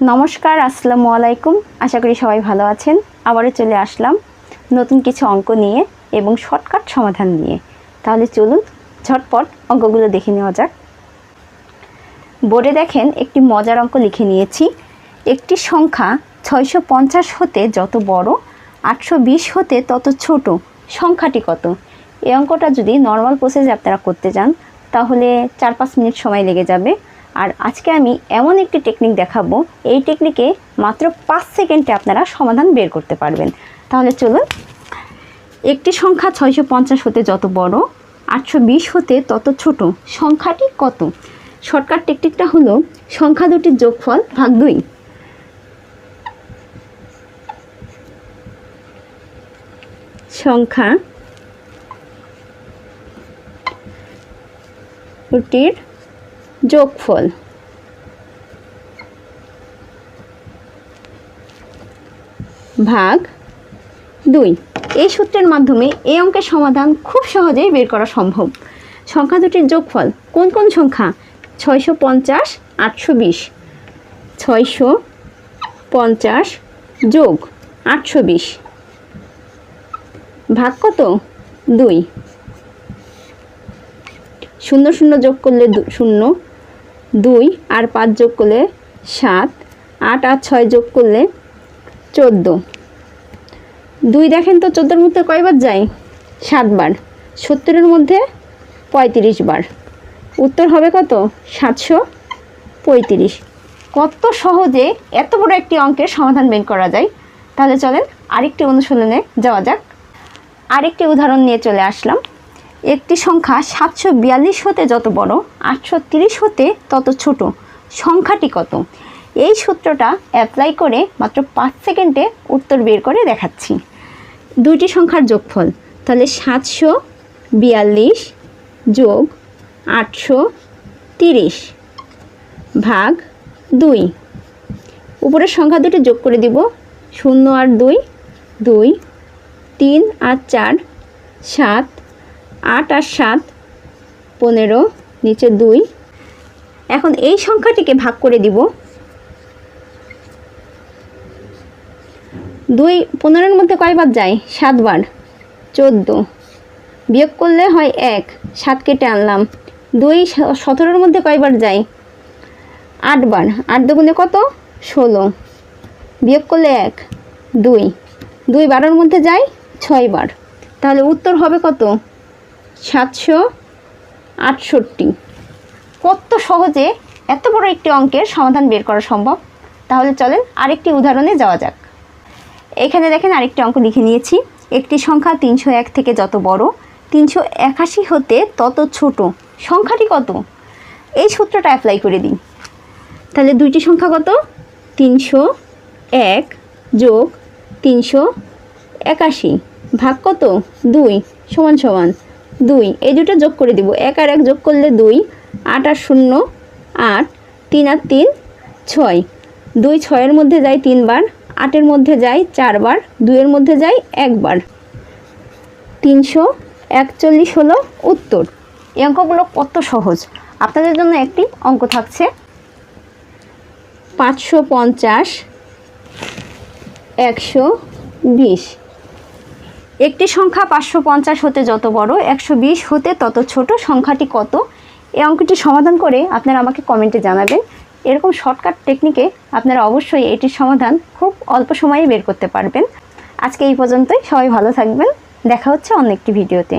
নমস্কার, আসসালামু আলাইকুম। আশা করি সবাই ভালো আছেন। আবারও চলে আসলাম নতুন কিছু অঙ্ক নিয়ে এবং শর্টকাট সমাধান নিয়ে। তাহলে চলুন ঝটপট অঙ্কগুলো দেখে নেওয়া যাক। বোর্ডে দেখেন একটি মজার অঙ্ক লিখে নিয়েছি। একটি সংখ্যা ছয়শো পঞ্চাশ হতে যত বড়, আটশো বিশ হতে তত ছোট। সংখ্যাটি কত? এই অঙ্কটা যদি নর্মাল প্রসেসে আপনারা করতে যান তাহলে চার পাঁচ মিনিট সময় লেগে যাবে। আর আজকে আমি এমন একটি টেকনিক দেখাবো, এই টেকনিকে মাত্র পাঁচ সেকেন্ডে আপনারা সমাধান বের করতে পারবেন। তাহলে চলুন, একটি সংখ্যা ছয়শো পঞ্চাশ হতে যত বড়, আটশো বিশ হতে তত ছোট, সংখ্যাটি কত? শর্টকাট টেকনিকটা হলো, সংখ্যা দুটির যোগফল ভাগ দুই। সংখ্যা দুটির যোগফল। ভাগ দুই। এই সূত্রের মাধ্যমে এই অঙ্কের সমাধান খুব সহজেই বের করা সম্ভব। সংখ্যা দুটির যোগফল কোন কোন সংখ্যা? ছয়শো পঞ্চাশ, আটশো বিশ। ছয়শো পঞ্চাশ যোগ আটশো বিশ। ভাগ কত? দুই। শূন্য শূন্য যোগ করলে শূন্য। দুই আর পাঁচ যোগ করলে সাত, আট আর ছয় যোগ করলে চোদ্দ। দুই দেখেন তো চোদ্দোর মধ্যে কয়বার যায়? সাতবার। সত্তরের মধ্যে পঁয়ত্রিশ বার উত্তর হবে কত? সাতশো পঁয়ত্রিশ। কত সহজে এত বড় একটি অঙ্কের সমাধান বের করা যায়? তাহলে চলেন আরেকটি অনুশীলনে যাওয়া যাক। আরেকটি উদাহরণ নিয়ে চলে আসলাম। একটি সংখ্যা সাতশো বিয়াল্লিশ হতে যত বড়, আটশো তিরিশ হতে তত ছোট। সংখ্যাটি কত? এই সূত্রটা অ্যাপ্লাই করে মাত্র পাঁচ সেকেন্ডে উত্তর বের করে দেখাচ্ছি। দুইটি সংখ্যার যোগফল, তাহলে সাতশো বিয়াল্লিশ যোগ আটশো তিরিশ ভাগ দুই। উপরের সংখ্যা দুটি যোগ করে দিব, শূন্য আর দুই দুই, তিন আর চার, সাত আট আর সাত, পনেরো, নিচে দুই। এখন এই সংখ্যাটিকে ভাগ করে দিব। দুই, পনেরোর মধ্যে কয়বার যায়? সাতবার চোদ্দ। বিয়োগ করলে হয় এক। সাত কেটে আনলাম। দুই সতেরোর মধ্যে কয়বার যায়? আটবার আট দুগুণে কত? ষোলো। বিয়োগ করলে এক। দুই। দুই বারোর মধ্যে যায় ছয়বার তাহলে উত্তর হবে কত? সাতশো আটষট্টি। কত সহজে এত বড় একটি অঙ্কের সমাধান বের করা সম্ভব? তাহলে চলেন আরেকটি উদাহরণে যাওয়া যাক। এখানে দেখেন আরেকটি অঙ্ক লিখে নিয়েছি। একটি সংখ্যা তিনশো এক থেকে যত বড়, তিনশো একাশি হতে তত ছোট। সংখ্যাটি কত? এই সূত্রটা অ্যাপ্লাই করে দিন তাহলে দুইটি সংখ্যা কত? তিনশো এক যোগ তিনশো একাশি। ভাগ কত? দুই, সমান সমান দুই। এই দুটো যোগ করে দিব। এক আর এক যোগ করলে দুই। আট আর শূন্য, আট। তিন আর তিন, ছয়। দুই ছয়ের মধ্যে যায় তিনবার, আটের মধ্যে যায় চারবার, দুইয়ের মধ্যে যায় একবার। তিনশো একচল্লিশ হলো উত্তর। এই অঙ্কগুলো কত সহজ? আপনাদের জন্য একটি অঙ্ক থাকছে। পাঁচশো পঞ্চাশ, একশো বিশ। একটি সংখ্যা পাঁচশো পঞ্চাশ হতে যত বড়, একশো বিশ হতে তত ছোট। সংখ্যাটি কত? এই অঙ্কটি সমাধান করে আপনারা আমাকে কমেন্টে জানাবেন। এরকম শর্টকাট টেকনিকে আপনারা অবশ্যই এটির সমাধান খুব অল্প সময়ে বের করতে পারবেন। আজকে এই পর্যন্তই। সবাই ভালো থাকবেন। দেখা হচ্ছে অন্য একটি ভিডিওতে।